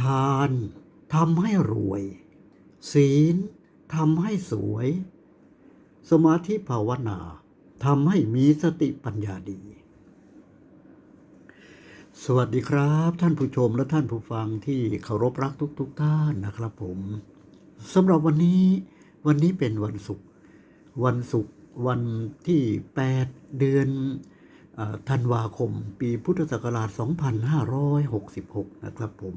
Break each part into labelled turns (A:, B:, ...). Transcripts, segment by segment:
A: ทานทำให้รวย ศีลทำให้สวย สมาธิภาวนาทำให้มีสติปัญญาดี สวัสดีครับ ท่านผู้ชมและท่านผู้ฟังที่เคารพรักทุกๆทท่านนะครับผมสำหรับวันนี้วันนี้เป็นวันศุกร์วันศุกร์วันที่ 8 เดือนธันวาคม ปีพุทธศักราช 2566 นะครับผม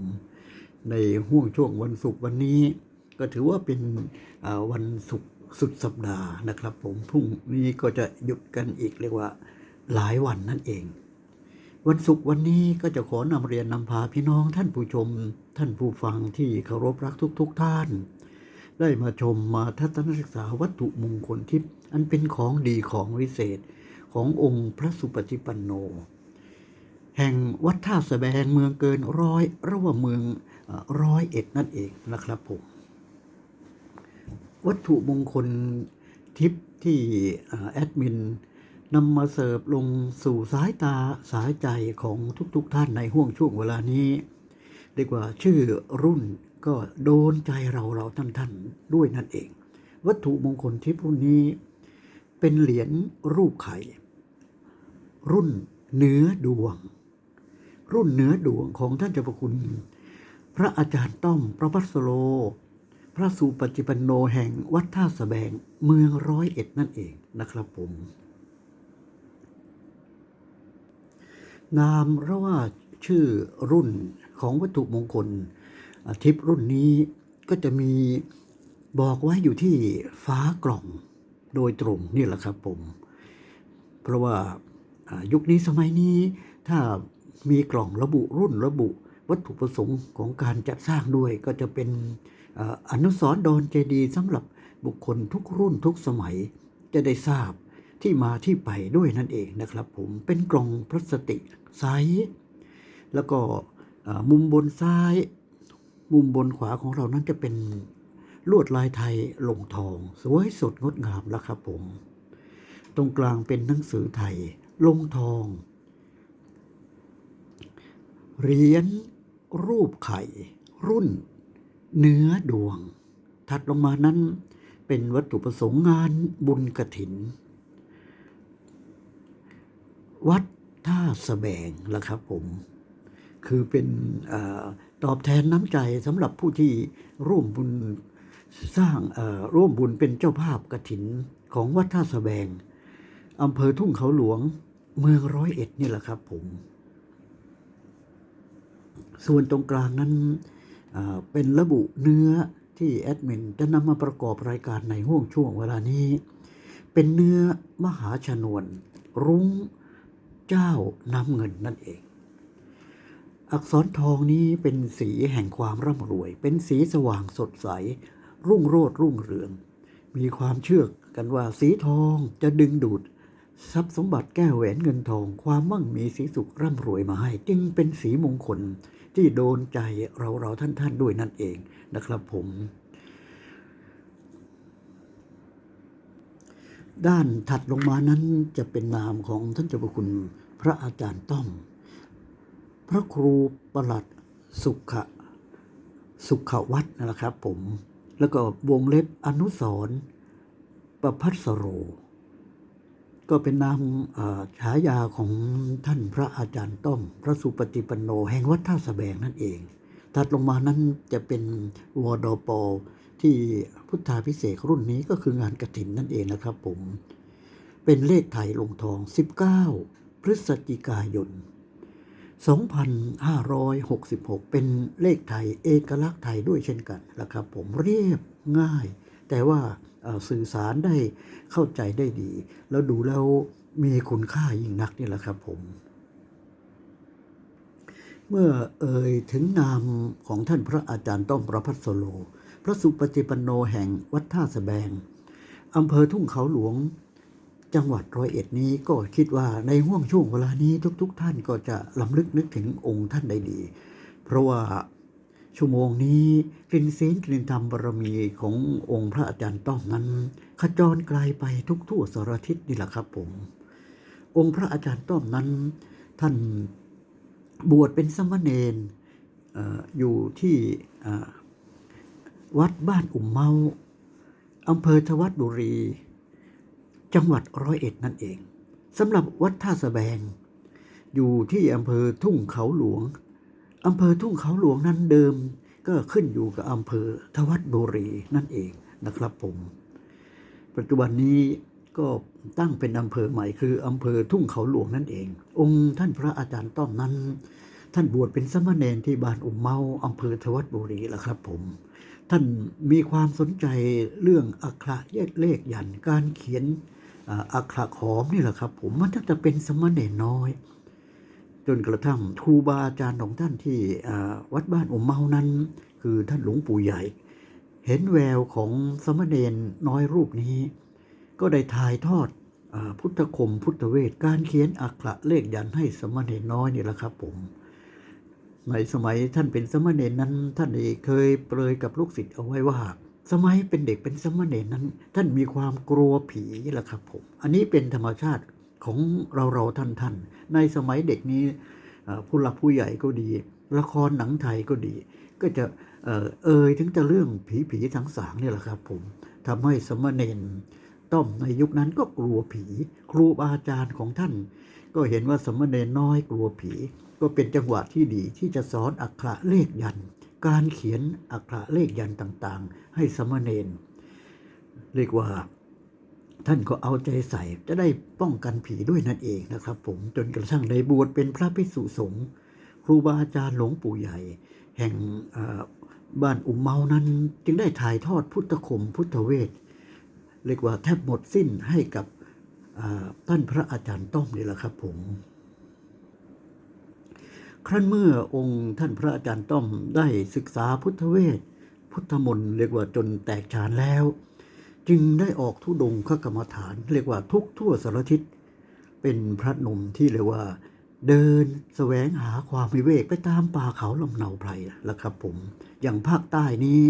A: ในห่วงช่วงวันศุกร์วันนี้ ก็ถือว่าเป็นวันศุกร์สุดสัปดาห์นะครับ ผมพรุ่งนี้ก็จะหยุดกันอีกเรียกว่าหลายวันนั่นเอง วันศุกร์วันนี้ก็จะขอนำเรียนนำพาพี่น้องท่านผู้ชม ท่านผู้ฟังที่เคารพรักทุกๆทท่าน ได้มาชมมาทัศนศึกษาวัตถุมงคลทิพย์อันเป็นของดีของวิเศษขององค์พระสุปฏิปันโน แห่งวัดท่าสะแบงเมืองเกินร้อยระหว่าเมือง ร้อยเอ็ดนั่นเองนะครับผม วัตถุมงคลทิพย์ที่แอดมินนำมาเสิร์ฟลงสู่สายตาสายใจของทุกๆทท่านในห่วงช่วงเวลานี้เรีกว่าชื่อรุ่นก็โดนใจเราเราท่านท่านๆด้วยนั่นเอง วัตถุมงคลทิพย์รุ่นนี้ เป็นเหรียญรูปไข่ รุ่นเนื้อดวง รุ่นเนื้อดวงของท่านเจ้าพระคุณ พระอาจารย์ต้อมประพัสโล พระสุปฏิปันโนแห่งวัดท่าสะแบงเมืองร้อยเอ็ดนั่นเองนะครับผม นามเราะว่าชื่อรุ่นของวัตถุมงคลอาทิพรุ่นนี้ก็จะมีบอกไว้อยู่ที่ฟ้ากล่องโดยตรงนี่แหละครับผม เพราะว่ายุคนี้สมัยนี้ถ้ามีกล่องระบุรุ่นระบุ วัตถุประสงค์ของการจัดสร้างด้วยก็จะเป็นอนุสรณ์ดอนเจดีย์สำหรับบุคคลทุกรุ่นทุกสมัยจะได้ทราบที่มาที่ไปด้วยนั่นเองนะครับ ผมเป็นกล่องพลาสติกใสแล้วก็มุมบนซ้าย มุมบนขวาของเรานั้นจะเป็นลวดลายไทยลงทอง สวยสดงดงามแล้วครับผม ตรงกลางเป็นหนังสือไทยลงทองเหรียญ รูปไข่ รุ่น เนื้อดวง ถัดลงมานั้นเป็นวัตถุประสงค์งานบุญกระถิน วัดท่าสะแบงละครับผม คือเป็นอตอบแทนน้ำใจสำหรับผู้ที่ร่วมบุญสร้างร่วมบุญเป็นเจ้าภาพกระถินของวัดท่าสะแบงอำเภอทุ่งเขาหลวงเมืองร้อยเอ็ดนี่แหละครับผม ส่วนตรงกลางนั้นเป็นระบุเนื้อที่แอดมินจะนำมาประกอบรายการในห่วงช่วงเวลานี้ เป็นเนื้อมหาชนวน รุ้งเจ้าน้ำเงินนั่นเอง อักษรทองนี้เป็นสีแห่งความร่ำรวย เป็นสีสว่างสดใส รุ่งโรจน์รุ่งเรือง มีความเชื่อกันว่าสีทองจะดึงดูดทรัพย์สมบัติแก้วแหวนเงินทอง ความมั่งมีสีสุขร่ำรวยมาให้ จึงเป็นสีมงคล ที่โดนใจเราเราท่านท่านด้วยนั่นเองนะครับผม ด้านถัดลงมานั้นจะเป็นนามของท่านเจ้าพระคุณพระอาจารย์ต้อม พระครูประหลัดสุขะสุขวัฒน์นะครับผม แล้วก็วงเล็บอนุสรประพัสโร ก็เป็นนามฉายาของท่านพระอาจารย์ต้อม พระสุปฏิปันโนแห่งวัดท่าสะแบงนั่นเอง ถัดลงมานั้นจะเป็นวดปที่พุทธาพิเศษรุ่นนี้ก็คืองานกระถินนั่นเองนะครับผม เป็นเลขไทยลงทอง 19 พฤศจิกายน 2566 เป็นเลขไทยเอกลักษณ์ไทยด้วยเช่นกันนะครับผมเรียบง่าย แต่ว่า สื่อสารได้เข้าใจได้ดี แล้วดูแล้วมีคุณค่ายิ่งนักนี่แหละครับผม เมื่อเอ่ยถึงนามของท่านพระอาจารย์ต้อมประพัสโล พระสุปฏิปันโนแห่งวัดท่าสแบงอำเภอทุ่งเขาหลวงจังหวัดร้อยเอ็ดนี้ก็คิดว่าในห่วงช่วงเวลานี้ทุก ๆ ท่านก็จะลำลึกนึกถึงองค์ท่านได้ดี เพราะว่า ชั่วโมงนี้กลิ่นเสียงกลิ่นธรรมบารมีขององค์พระอาจารย์ต้อมนั้นขจรไกลไปทุกทั่วสารทิศนี่แหละครับผม องค์พระอาจารย์ต้อมนั้น ท่านบวชเป็นสามเณรออยู่ที่วัดบ้านอุ่มเมาอำเภอทวัดบุรี จังหวัดร้อยเอ็ดนั่นเองสำหรับวัดท่าสะแบง อยู่ที่อำเภอทุ่งเขาหลวง อำเภอทุ่งเขาหลวงนั้นเดิม ก็ขึ้นอยู่กับอำเภอทวัดบุรีนั่นเองนะครับผม ปัจจุบันนี้ก็ตั้งเป็นอำเภอใหม่คืออำเภอทุ่งเขาหลวงนั่นเอง องค์ท่านพระอาจารย์ต้อมนั้น ท่านบวชเป็นสามเณรที่บ้านอุ่มเมาอำเภอทวัดบุรีละครับผม ท่านมีความสนใจเรื่องอักขระแยกเลขยันการเขียนอักขระขอมนี่แหละครับ ผมมันตั้แต่เป็นสามเณรน้อย จนกระทั่งครูบาอาจารย์ของท่านที่วัดบ้านอมเมานั้น คือท่านหลวงปู่ใหญ่ เห็นแววของสามเณรน้อยรูปนี้ ก็ได้ถ่ายทอดอพุทธคมพุทธเวทการเขียนอักขระเลขยันให้สามเณรน้อยนี่แหละครับผมในสมัยท่านเป็นสามเณรนั้น ท่านเองเคยเปรยกับลูกศิษย์เอาไว้ว่า สมัยเป็นเด็กเป็นสามเณรนั้น ท่านมีความกลัวผีแหละครับผม อันนี้เป็นธรรมชาติ ของเราเราท่านท่านๆในสมัยเด็กนี่ผู้หลักผู้ใหญ่ก็ดี ละครหนังไทยก็ดี ก็จะเอ่อเอ่ยถึงแต่เรื่องผีผีๆสางสางๆเนี่ยแหละครับผมทำให้สามเณรต้อมในยุคนั้นก็กลัวผี ครูบาอาจารย์ของท่าน ก็เห็นว่าสามเณรน้อยกลัวผี ก็เป็นจังหวะที่ดีที่จะสอนอักขระเลขยัน การเขียนอักขระเลขยันต่างๆ ให้สามเณรเรียกว่า ท่านก็เอาใจใส่จะได้ป้องกันผีด้วยนั่นเองนะครับ ผมจนกระทั่งได้บวชเป็นพระภิกษุสงฆ์ครูบาอาจารย์หลวงปู่ใหญ่ แห่งบ้านอุมเมานั้น จึงได้ถ่ายทอดพุทธคมพุทธเวทเรียกว่าแทบหมดสิ้นให้กับท่านพระอาจารย์ต้อมนี่แหละครับผม ครั้นเมื่อองค์ท่านพระอาจารย์ต้อมได้ศึกษาพุทธเวทพุทธมนต์เรียกว่าจนแตกฉานแล้ว จึงได้ออกทุดงคกรรมฐาน เรียกว่าทุกทั่วสารทิศเป็นพระนุ่มที่เรียกว่า เดินแสวงหาความวิเวกไปตามป่าเขาลำเนาไพรละครับผม อย่างภาคใต้นี้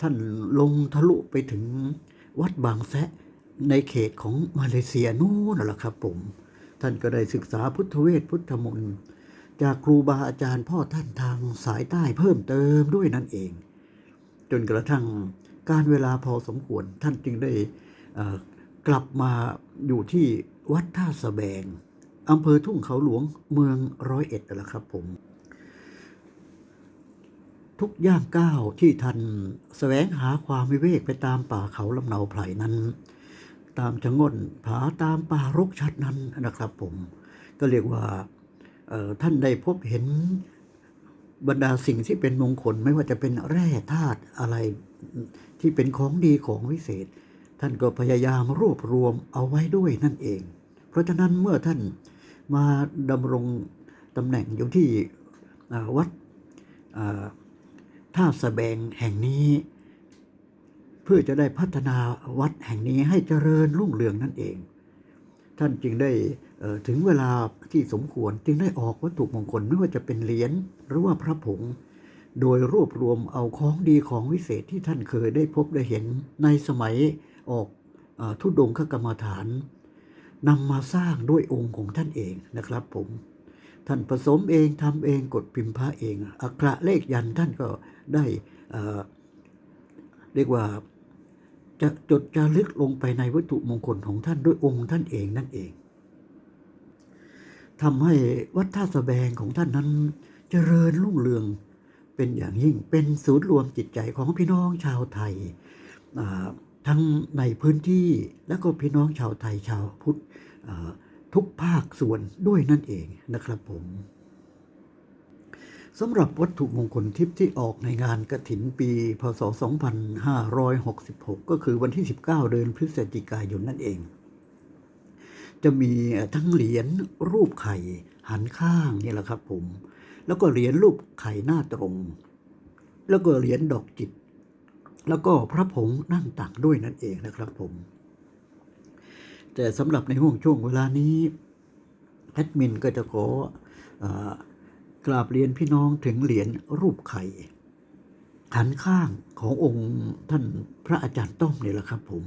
A: ท่านลงทะลุไปถึงวัดบางแซะในเขตของมาเลเซียนู่นแหละครับผม ท่านก็ได้ศึกษาพุทธเวทพุทธมนต์จากครูบาอาจารย์พ่อท่านทางสายใต้เพิ่มเติมด้วยนั่นเอง จนกระทั่ง การเวลาพอสมควรท่านจึงได้กลับมาอยู่ที่วัดท่าสะแบงอำเภอทุ่งเขาหลวงเมืองร้อยเอ็ดนั่นแหละครับผม ทุกย่างก้าวที่ท่านแสวงหาความวิเวกไปตามป่าเขาลำเนาไพรนั้น ตามชะง่นผาตามป่ารกชัดนั้นนะครับผม ก็เรียกว่าท่านได้พบเห็น บรรดาสิ่งที่เป็นมงคลไม่ว่าจะเป็นแร่ธาตุอะไรที่เป็นของดีของวิเศษ ท่านก็พยายามรวบรวมเอาไว้ด้วยนั่นเอง เพราะฉะนั้นเมื่อท่านมาดำรงตำแหน่งอยู่ที่วัดอ่าท่าสะแบงแห่งนี้ เพื่อจะได้พัฒนาวัดแห่งนี้ให้เจริญรุ่งเรืองนั่นเอง ท่านจึงได้ถึงเวลาที่สมควรจึงได้ออกวัตถุมงคลไม่ว่าจะเป็นเหรียญหรือว่าพระผง โดยรวบรวมเอาของดีของวิเศษที่ท่านเคยได้พบได้เห็นในสมัยออกอทุดงคกรรมฐานนำมาสร้างด้วยองค์ของท่านเองนะครับผม ท่านผสมเองทำเองกดพิมพ์พระเอง อักระเลขยันท่านก็ได้เรียกว่า จะจดจารึกลงไปในวัตถุมงคลของท่านด้วยองค์ท่านเองนั่นเองทำให้วัดท่าสะแบงของท่านนั้นเจริญรุ่งเรืองเป็นอย่างยิ่งเป็นศูนย์รวมจิตใจของพี่น้องชาวไทย ทั้งในพื้นที่และก็พี่น้องชาวไทยชาวพุทธทุกภาคส่วนด้วยนั่นเองนะครับผม สำหรับวัตถุมงคลทิพย์ที่ออกในงานกระถินปี พศ 2566 ก็คือวันที่ 19 เดือนพฤศจิกายนนั่นเอง จะมีทั้งเหรียญรูปไข่หันข้างนี่แหละครับผม แล้วก็เหรียญรูปไข่หน้าตรง แล้วก็เหรียญดอกจิต แล้วก็พระผงนั่งตักด้วยนั่นเองนะครับผม แต่สำหรับในห่วงช่วงเวลานี้แอดมินก็จะขอเออ กราบเรียนพี่น้องถึงเหรียญรูปไข่หันข้างขององค์ท่านพระอาจารย์ต้อมเนี่ยแหละครับผม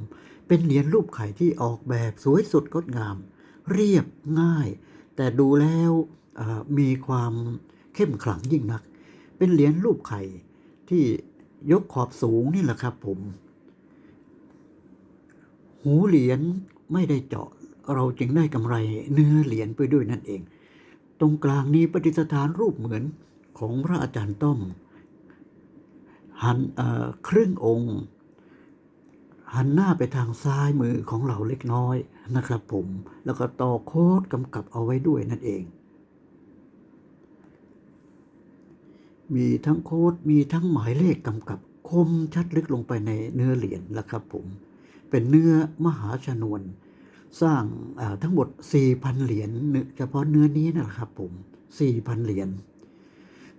A: เป็นเหรียญรูปไข่ที่ออกแบบสวยสดงดงาม เรียบง่าย แต่ดูแล้วมีความเข้มขลังยิ่งนัก เป็นเหรียญรูปไข่ที่ยกขอบสูงนี่แหละครับผม หูเหรียญไม่ได้เจาะเราจึงได้กำไรเนื้อเหรียญไปด้วยนั่นเอง ตรงกลางนี้ประดิษฐานรูปเหมือนของพระอาจารย์ต้อม หันครึ่งองค์ หันหน้าไปทางซ้ายมือของเราเล็กน้อยนะครับผม แล้วก็ต่อโค้ดกำกับเอาไว้ด้วยนั่นเอง มีทั้งโค้ดมีทั้งหมายเลขกำกับคมชัดลึกลงไปในเนื้อเหรียญแล้วครับผม เป็นเนื้อมหาชนวน สร้างทั้งหมด 4,000 เหรียญเนื้อเฉพาะเนื้อนี้นะครับผม 4,000 เหรียญ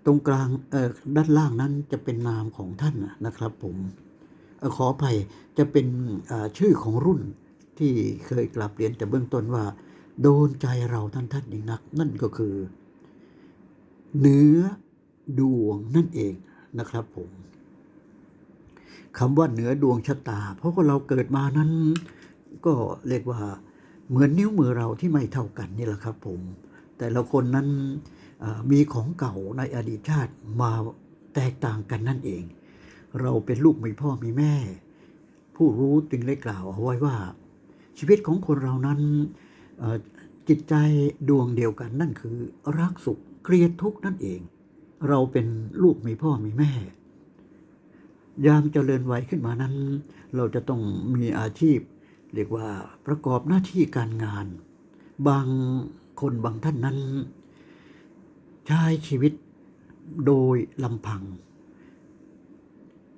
A: ตรงกลางด้านล่างนั้นจะเป็นนามของท่านนะครับผมอขออภัยจะเป็นชื่อของรุ่นที่เคยกลับเรียนแต่เบื้องต้นว่า โดนใจเราท่านท่านยิ่งนัก นั่นก็คือ เนื้อดวงนั่นเองนะครับผมคำว่าเหนือดวงชะตา เพราะว่าเราเกิดมานั้น ก็เรียกว่า เหมือนนิ้วมือเราที่ไม่เท่ากันนี่แหละครับผม แต่ละคนนั้นมีของเก่าในอดีตชาติมาแตกต่างกันนั่นเอง เราเป็นลูกมีพ่อมีแม่ ผู้รู้จึงได้กล่าวเอาไว้ว่า ชีวิตของคนเรานั้นจิตใจดวงเดียวกันนั่นคือรักสุขเกลียดทุกข์นั่นเอง เราเป็นลูกมีพ่อมีแม่ ยามเจริญวัยขึ้นมานั้น เราจะต้องมีอาชีพ เรียกว่าประกอบหน้าที่การงาน บางคนบางท่านนั้น ใช้ชีวิตโดยลำพัง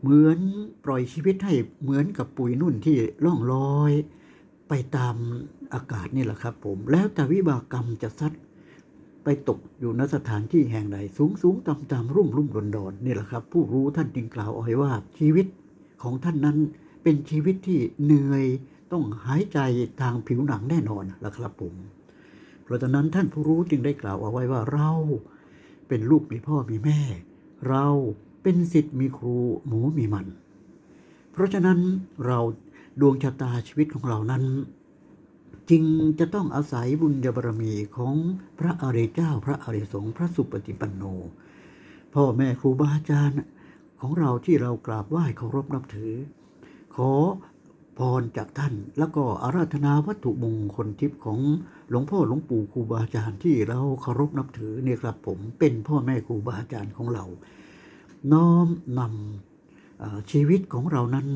A: เหมือนปล่อยชีวิตให้เหมือนกับปุ๋ยนุ่นที่ล่องลอย ไปตามอากาศนี่แหละครับผม แล้วแต่วิบากกรรมจะซัดไปตกอยู่ณสถานที่แห่งใดสูงสูงต่ำต่ำรุ่มรุ่มดอนดอนนี่แหละครับ ผู้รู้ท่านจึงกล่าวเอาไว้ว่าชีวิตของท่านนั้นเป็นชีวิตที่เหนื่อย ต้องหายใจทางผิวหนังแน่นอนละครับผม เพราะฉะนั้นท่านผู้รู้จึงได้กล่าวเอาไว้ว่าเราเป็นลูกมีพ่อมีแม่ เราเป็นสิทธิ์มีครูหมูมีมัน เพราะฉะนั้นเราดวงชะตาชีวิตของเรานั้น จึงจะต้องอาศัยบุญญาบารมีของพระอริยเจ้า พระอริยสงฆ์พระสุปฏิปันโน พ่อแม่ครูบาอาจารย์ของเราที่เรากราบไหว้เคารพนับถือ ขอ พรจากท่าน แล้วก็อาราธนาวัตถุมงคลทิพย์ของหลวงพ่อหลวงปู่ครูบาอาจารย์ที่เราเคารพนับถือเนี่ยครับผมเป็นพ่อแม่ครูบาอาจารย์ของเรา น้อมนำชีวิตของเรานั้น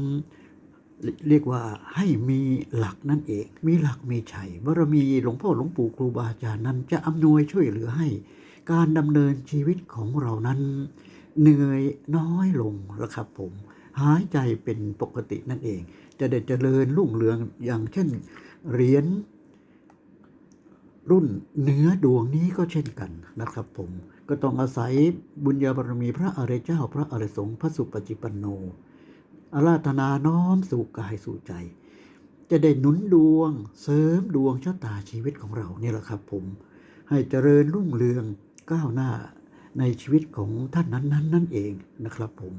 A: เรียกว่าให้มีหลักนั่นเอง มีหลักมีชัยบารมีหลวงพ่อหลวงปู่ครูบาอาจารย์นั้น จะอำนวยช่วยเหลือให้ การดำเนินชีวิตของเรานั้น เหนื่อยน้อยลงแล้วครับผม หายใจเป็นปกตินั่นเอง จะได้เจริญรุ่งเรืองอย่างเช่นเหรียญรุ่นเนื้อดวงนี้ก็เช่นกันนะครับผมก็ต้องอาศัยบุญญาบารมีพระอริยเจ้า พระอริยสงฆ์พระสุปฏิปันโนอาราธนาน้อมสู่กายสู่ใจ จะได้หนุนดวง เสริมดวงชะตาชีวิตของเราเนี่ยแหละครับผมให้เจริญรุ่งเรืองก้าวหน้าในชีวิตของท่านนั้น ๆ นั่นเองนะครับผม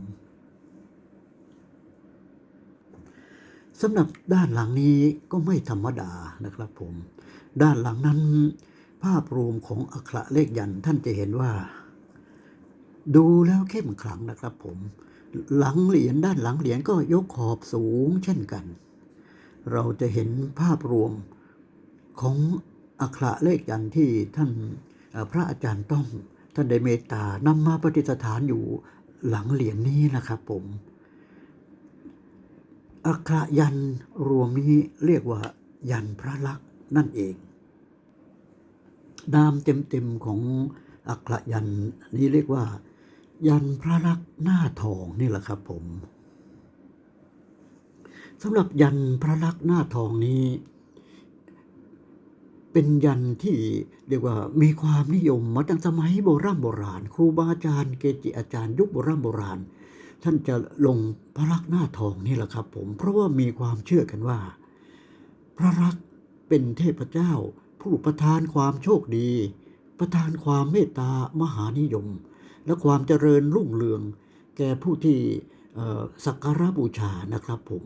A: สำหรับด้านหลังนี้ก็ไม่ธรรมดานะครับผม ด้านหลังนั้น ภาพรวมของอักขระเลขยันท่านจะเห็นว่า ดูแล้วเข้มขลังนะครับผม หลังเหรียญด้านหลังเหรียญก็ยกขอบสูงเช่นกัน เราจะเห็นภาพรวมของอักขระเลขยันที่ท่านพระอาจารย์ต้อมท่านได้เมตตานำมาปฏิสถานอยู่หลังเหรียญนี้นะครับผม อักขระยันรวมนี้เรียกว่า ยันพระลักษณ์นั่นเอง นามเต็มๆของอักขระยันนี้เรียกว่า ยันพระลักษณ์หน้าทองนี่แหละครับผมสำหรับยันพระลักษณ์หน้าทองนี้ เป็นยันที่เรียกว่ามีความนิยมมาตั้งสมัยโบราณโบราณ ครูบาอาจารย์เกจิอาจารย์ยุคโบราณโบราณ ท่านจะลงพระลักษณ์หน้าทองนี่แหละครับ ผมเพราะว่ามีความเชื่อกันว่า พระลักษณ์เป็นเทพเจ้า ผู้ประทานความโชคดี ประทานความเมตตามหานิยม และความเจริญรุ่งเรือง แก่ผู้ที่สักการะบูชานะครับผม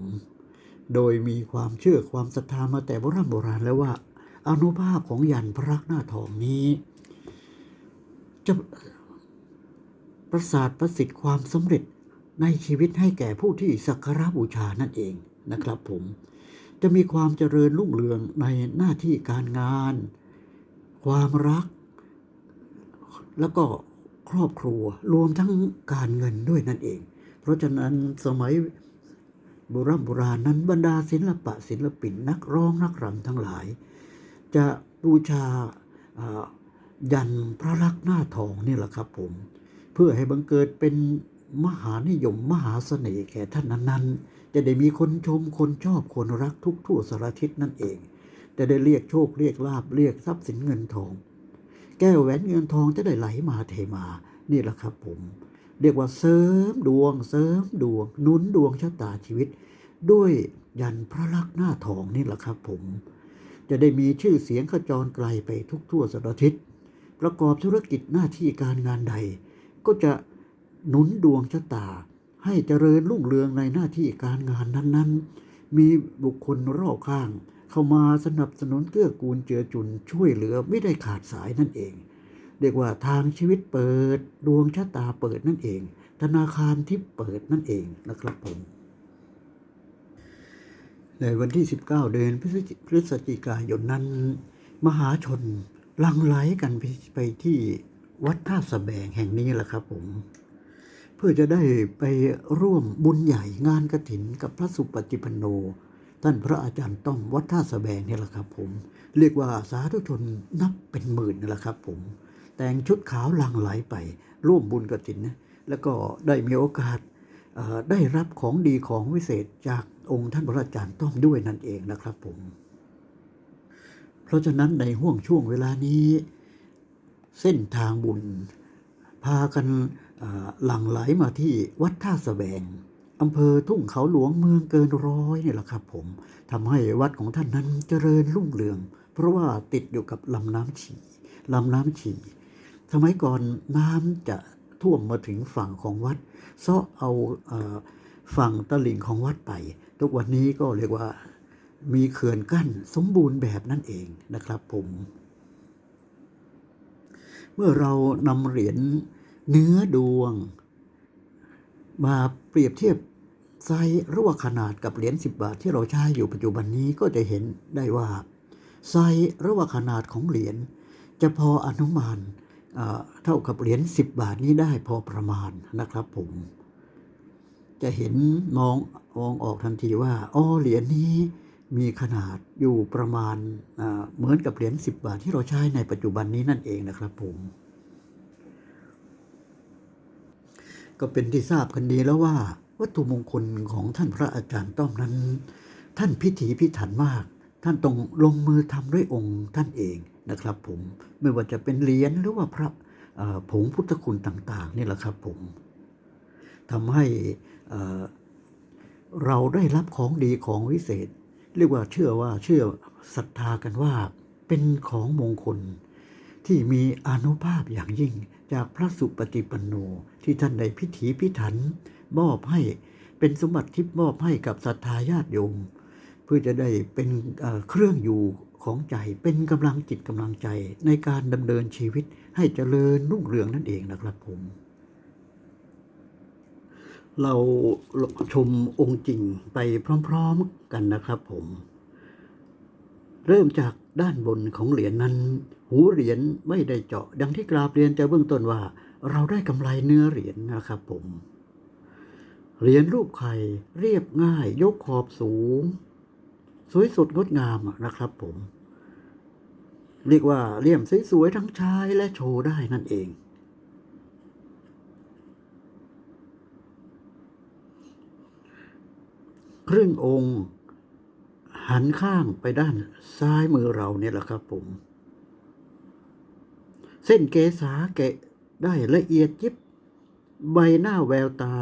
A: โดยมีความเชื่อความศรัทธามาแต่โบราณโบราณแล้วว่าอนุภาพของยันพระลักษณ์หน้าทองนี้ จะประสาทประสิทธิ์ความสำเร็จ ในชีวิตให้แก่ผู้ที่สักการะบูชานั่นเองนะครับผม จะมีความเจริญรุ่งเรืองในหน้าที่การงาน ความรัก แล้วก็ครอบครัวรวมทั้งการเงินด้วยนั่นเอง เพราะฉะนั้นสมัยโบราณโบราณนั้นบรรดาศิลปะศิลปินนักร้องนักรำทั้งหลาย จะบูชาอ่ายันพระลักษณ์หน้าทองนี่แหละครับผม เพื่อให้บังเกิดเป็น มหานิยมมหาเสน่ห์แก่ท่านนั้นๆ จะได้มีคนชมคนชอบคนรักทุกทั่วสารทิศนั่นเอง จะได้เรียกโชคเรียกลาบเรียกทรัพย์สินเงินทอง แก้วแหวนเงินทองจะได้ไหลมาเทมา นี่แหละครับผม เรียกว่าเสริมดวง เสริมดวงนุนดวงชะตาชีวิต ด้วยยันพระลักษณ์หน้าทองนี่แหละครับผม จะได้มีชื่อเสียงขจรไกลไปทุกทั่วสารทิศประกอบธุรกิจหน้าที่การงานใด ก็จะ หนุนดวงชะตา ให้เจริญรุ่งเรืองในหน้าที่การงานนั้น ๆ มีบุคคลรอบข้าง เข้ามาสนับสนุนเกื้อกูลเจือจุนช่วยเหลือไม่ได้ขาดสายนั่นเอง เรียกว่าทางชีวิตเปิดดวงชะตาเปิดนั่นเอง ธนาคารที่เปิดนั่นเองนะครับผมในวันที่ 19 เดือนพฤศจิกายนนั้น มหาชนลังไหลกันไปที่วัดท่าสแบงแห่งนี้แหละครับผม เพื่อจะได้ไปร่วมบุญใหญ่งานกระถินกับพระสุปฏิปันโน ท่านพระอาจารย์ต้อมวัดท่าสแบงนี่แหละครับผม เรียกว่าสาธุชนนับเป็นหมื่นนั่แหละครับผม แต่งชุดขาวลังไหลไป ร่วมบุญกระถินนะแล้วก็ได้มีโอกาสได้รับของดีของวิเศษจากองค์ท่านพระอาจารย์ต้อมด้วยนั่นเองนะครับผม เพราะฉะนั้นในห่วงช่วงเวลานี้ เส้นทางบุญ พากัน หลั่งไหลมาที่วัดท่าสะแบงอำเภอทุ่งเขาหลวงเมืองเกินร้อยนี่แหละครับผมทำให้วัดของท่านนั้นเจริญรุ่งเรือง เพราะว่าติดอยู่กับลำน้ำฉี่ลำน้ำฉี่สมัยก่อนน้ำจะท่วมมาถึงฝั่งของวัดเซาะเอาฝั่งตลิ่งของวัดไป ทุกวันนี้ก็เรียกว่ามีเขื่อนกั้นสมบูรณ์แบบนั่นเองนะครับผม เมื่อเรานำเหรียญ เนื้อดวง มาเปรียบเทียบไซส์ระหว่างขนาดกับเหรียญ10 บาทที่เราใช้อยู่ปัจจุบันนี้ก็จะเห็นได้ว่าไซส์ระหว่างขนาดของเหรียญจะพออนุมานเท่ากับเหรียญ10 บาทนี้ได้พอประมาณนะครับผม จะเห็นมองมองออกทันทีว่าอ๋อเหรียญนี้มีขนาดอยู่ประมาณเหมือนกับเหรียญ10 บาทที่เราใช้ในปัจจุบันนี้นั่นเองนะครับผม ก็เป็นที่ทราบกันดีแล้วว่า วัตถุมงคลของท่านพระอาจารย์ต้อมนั้น ท่านพิถีพิถันมาก ท่านต้องลงมือทำด้วยองค์ท่านเองนะครับ ผมไม่ว่าจะเป็นเหรียญหรือว่าพระผงพุทธคุณต่างๆนี่แหละครับผมทำให้เอ่อเราได้รับของดีของวิเศษ เรียกว่าเชื่อว่าเชื่อศรัทธากันว่า เป็นของมงคลที่มีอนุภาพอย่างยิ่ง จากพระสุปฏิปันโนที่ท่านได้พิถีพิถัน มอบให้เป็นสมบัติทิพมอบให้กับศรัทธาญาติโยม เพื่อจะได้เป็นเครื่องอยู่ของใจเป็นกำลังจิตกำลังใจในการดำเนินชีวิตให้เจริญรุ่งเรืองนั่นเองนะครับผม เราชมองค์จริงไปพร้อม ๆกันนะครับผม เริ่มจากด้านบนของเหรียญนั้น หูเหรียญไม่ได้เจาะ ดังที่กราบเรียนแต่เบื้องต้นว่า เราได้กำไรเนื้อเหรียญนะครับผม เหรียญรูปไข่เรียบง่าย ยกขอบสูง สวยสดงดงามนะครับผม เรียกว่าเลี่ยมสวยๆทั้งชายและโชว์ได้นั่นเองครึ่งองค์ หันข้างไปด้านซ้ายมือเราเนี่ยแหละครับผม เส้นเกษาแกะได้ละเอียดยิบ ใบหน้าแววตา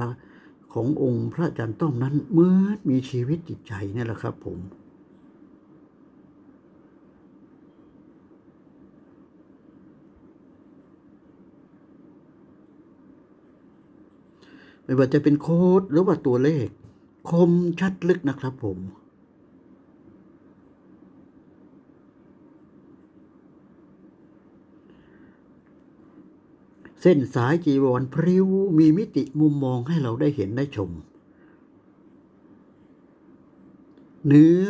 A: ขององค์พระอาจารย์ต้อมนั้นเหมือนมีชีวิตจิตใจนี่แหละครับผมไม่ว่าจะเป็นโค้ดหรือว่าตัวเลข คมชัดลึกนะครับผม เส้นสายจีวรพริ้วมีมิติมุมมองให้เราได้เห็นได้ชม เนื้อ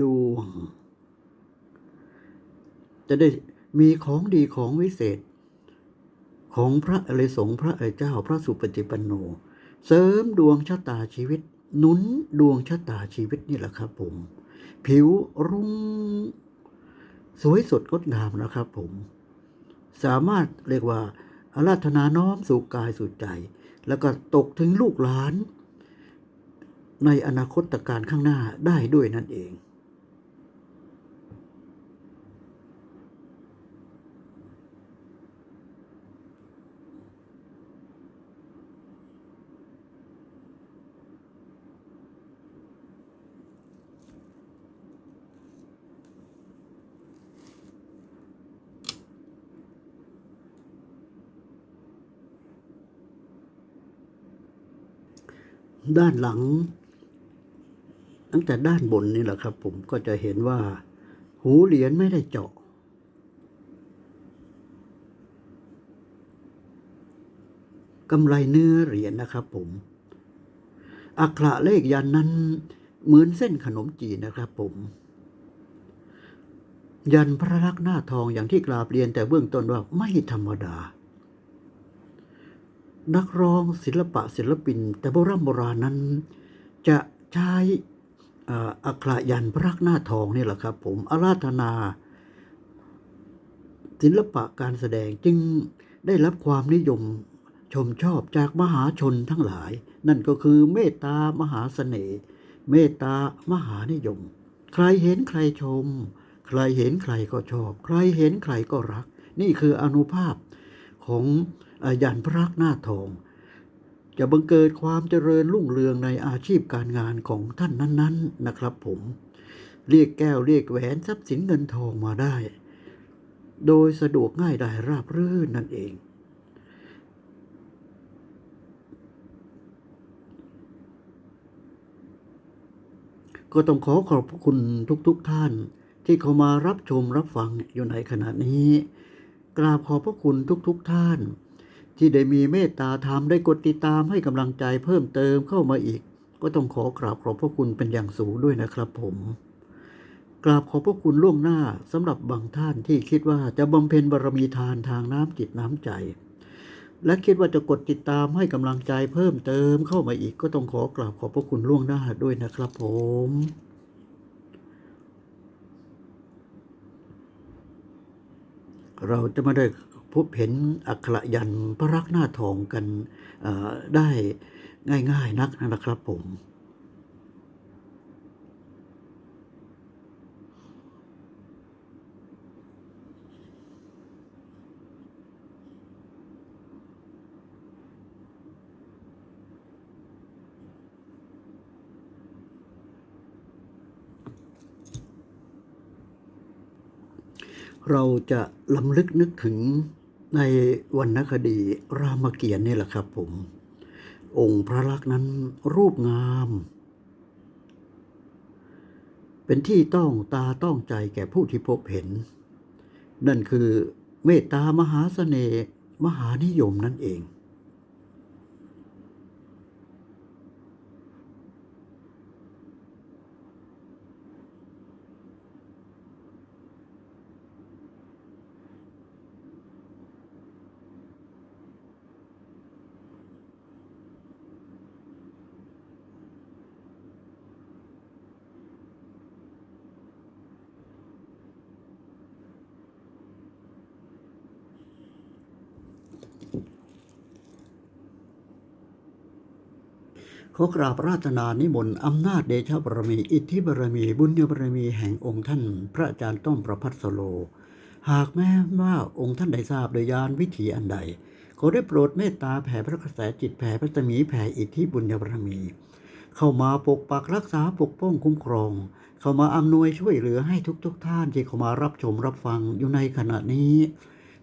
A: ดวง จะได้มีของดีของวิเศษ ของพระอริสงพระอริเจ้าพระสุปฏิปันโน เสริมดวงชะตาชีวิตหนุนดวงชะตาชีวิตนี่แหละครับผม ผิวรุ่ง สวยสดงดงามนะครับผม สามารถเรียกว่า อาราธนาน้อมสู่กายสู่ใจ แล้วก็ตกถึงลูกหลาน ในอนาคตการข้างหน้าได้ด้วยนั่นเอง ด้านหลัง ตั้งแต่ด้านบนนี่แหละครับ ผมก็จะเห็นว่า หูเหรียญไม่ได้เจาะ กำไรเนื้อเหรียญนะครับ ผม อักขระเลขยันนั้น เหมือนเส้นขนมจีนนะครับ ผม ยันพระลักษณ์หน้าทองอย่างที่กราบเรียนแต่เบื้องต้นว่าไม่ธรรมดา นักร้องศิลปะศิลปิน แต่โบราณโบราณนั้น จะใช้เอ่ออักขระยันพระักหน้าทองนี่แหละครับ ผมอาราธนา ศิลปะการแสดงจึงได้รับความนิยมชมชอบจากมหาชนทั้งหลาย นั่นก็คือเมตตามหาเสน่ห์เมตตามหานิยม ใครเห็นใครชม ใครเห็นใครก็ชอบ ใครเห็นใครก็รัก นี่คืออนุภาพของ ยันพระักหน้าทอง จะบังเกิดความเจริญรุ่งเรืองในอาชีพการงานของท่านนั้นๆนะครับผม เรียกแก้วเรียกแหวนทรัพย์สินเงินทองมาได้ โดยสะดวกง่ายดายราบรื่นนั่นเองก็ต้องขอขอบคุณทุกๆทท่าน ที่เข้ามารับชมรับฟังอยู่ในขณะนี้ กราบขอบพระคุณทุกๆทท่าน ที่ได้มีเมตตาธรรมได้กดติดตามให้กำลังใจเพิ่มเติมเข้ามาอีก ก็ต้องขอกราบขอบพระคุณเป็นอย่างสูงด้วยนะครับผมกราบขอบพระคุณล่วงหน้าสำหรับบางท่านที่คิดว่าจะบำเพ็ญบารมีทานทางน้ำจิตน้ำใจ และคิดว่าจะกดติดตามให้กำลังใจเพิ่มเติมเข้ามาอีกก็ต้องขอกราบขอบพระคุณล่วงหน้าด้วยนะครับผม เราจะม่ได้ พบเห็นอักขระยันพระรักหน้าทองกันได้ง่ายๆนักนะครับผมเราจะลำลึกนึกถึง ในวรรณคดีรามเกียรตินี่แหละครับผม องค์พระลักษณ์นั้นรูปงาม เป็นที่ต้องตาต้องใจแก่ผู้ที่พบเห็น นั่นคือเมตตามหาเสน่ห์มหานิยมนั่นเอง ขอกราบราตนานิมนต์อำนาจเดชบารมี อิทธิบารมี บุญญบารมีแห่งองค์ท่าน พระอาจารย์ต้อมประพัฒสโล หากแม้ว่าองค์ท่านได้ทราบโดยยานวิถีอันใด ขอได้โปรดเมตตาแผ่พระกระแสจิตแผ่พระตมีแผ่อิทธิบุญญบารมี เข้ามาปกปักรักษาปกป้องคุ้มครอง เข้ามาอำนวยช่วยเหลือให้ทุกๆทท่านที่เข้ามารับชมรับฟังอยู่ในขณะนี้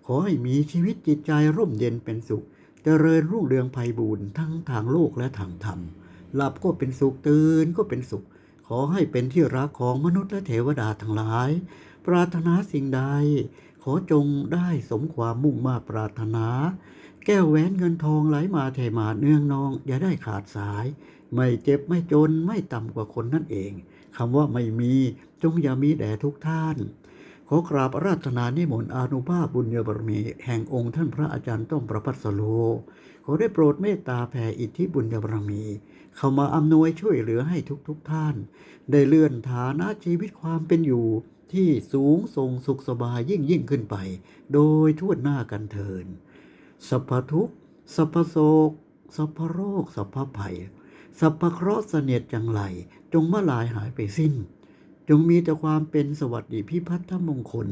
A: ขอให้มีชีวิตจิตใจร่มเย็นเป็นสุขเจริญรุ่งเรืองไพบูรณ์ทั้งทางโลกและทางธรรม หลับก็เป็นสุขตื่นก็เป็นสุข ขอให้เป็นที่รักของมนุษย์และเทวดาทั้งหลาย ปรารถนาสิ่งใด ขอจงได้สมความมุ่งมาปรารถนา แก้วแหวนเงินทองไหลมาเทมาเนื่องนอง อย่าได้ขาดสาย ไม่เจ็บไม่จนไม่ต่ำกว่าคนนั่นเองคำว่าไม่มีจงอย่ามีแด่ทุกท่าน ขอกราบอาราธนานิมนต์อนุภาพบุญญบารมีแห่งองค์ท่านพระอาจารย์ต้อมประพัสโล ขอได้โปรดเมตตาแผ่อิทธิบุญญบารมี เข้ามาอำนวยช่วยเหลือให้ทุกๆทท่าน ได้เลื่อนฐานะชีวิตความเป็นอยู่ที่สูงส่งสุขสบายยิ่งยิ่งขึ้นไป โดยทั่วหน้ากันเทินสัพพทุกข์สัพพโศกสัพพโรคสัพพภัยสัพพเคราะห์เสนียดจังไรจงมาลายหายไปสิ้น จงมีแต่ความเป็นสวัสดิพิพัฒนมงคล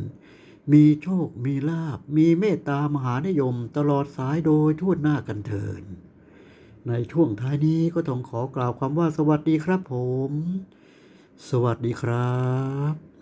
A: มีโชค มีลาบ มีเมตตามหานิยมตลอดสายโดยทั่วหน้ากันเถิน ในช่วงท้ายนี้ก็ต้องขอกล่าวความว่าสวัสดีครับผม สวัสดีครับ